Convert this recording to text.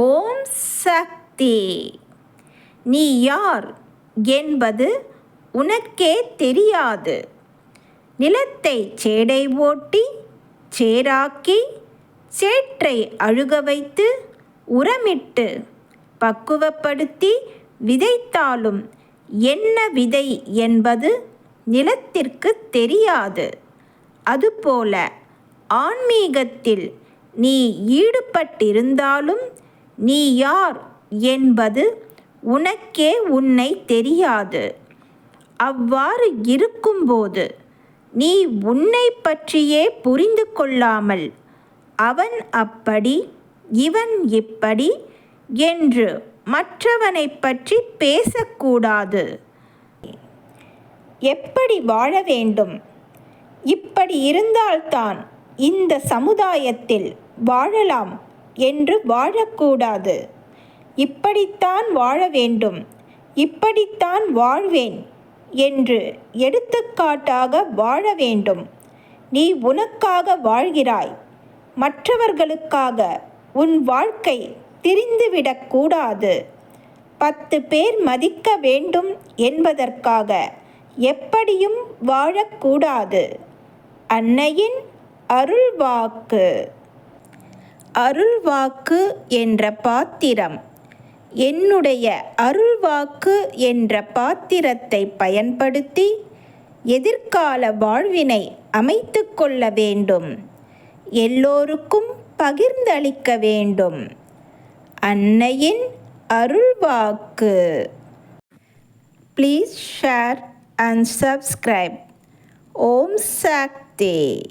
ஓம் சக்தி. நீ யார் என்பது உனக்கே தெரியாது. நிலத்தை சேடை ஓட்டி சேராக்கி சேற்றை அழுக வைத்து உரமிட்டு பக்குவப்படுத்தி விதைத்தாலும் என்ன விதை என்பது நிலத்திற்கு தெரியாது. அதுபோல ஆன்மீகத்தில் நீ ஈடுபட்டிருந்தாலும் நீ யார் என்பது உனக்கே உன்னை தெரியாது. அவ்வாறு இருக்கும்போது நீ உன்னை பற்றியே புரிந்து கொள்ளாமல் அவன் அப்படி இவன் இப்படி என்று மற்றவனை பற்றி பேசக்கூடாது. எப்படி வாழ வேண்டும்? இப்படி இருந்தால்தான் இந்த சமுதாயத்தில் வாழலாம். என்று வாழக்கூடாது. இப்படித்தான் வாழ வேண்டும். இப்படித்தான் வாழ்வேன் என்று எடுத்துக்காட்டாக வாழ வேண்டும். நீ உனக்காக வாழ்கிறாய். மற்றவர்களுக்காக உன் வாழ்க்கை திரிந்துவிடக்கூடாது பத்து பேர் மதிக்க வேண்டும் என்பதற்காக எப்படியும் வாழக்கூடாது. அன்னையின் அருள்வாக்கு. அருள்வாக்கு என்ற பாத்திரம். என்னுடைய அருள்வாக்கு என்ற பாத்திரத்தை பயன்படுத்தி எதிர்கால வாழ்வினை அமைத்து கொள்ள வேண்டும். எல்லோருக்கும் பகிர்ந்தளிக்க வேண்டும். அன்னையின் அருள்வாக்கு. Please share and subscribe Om Shakti.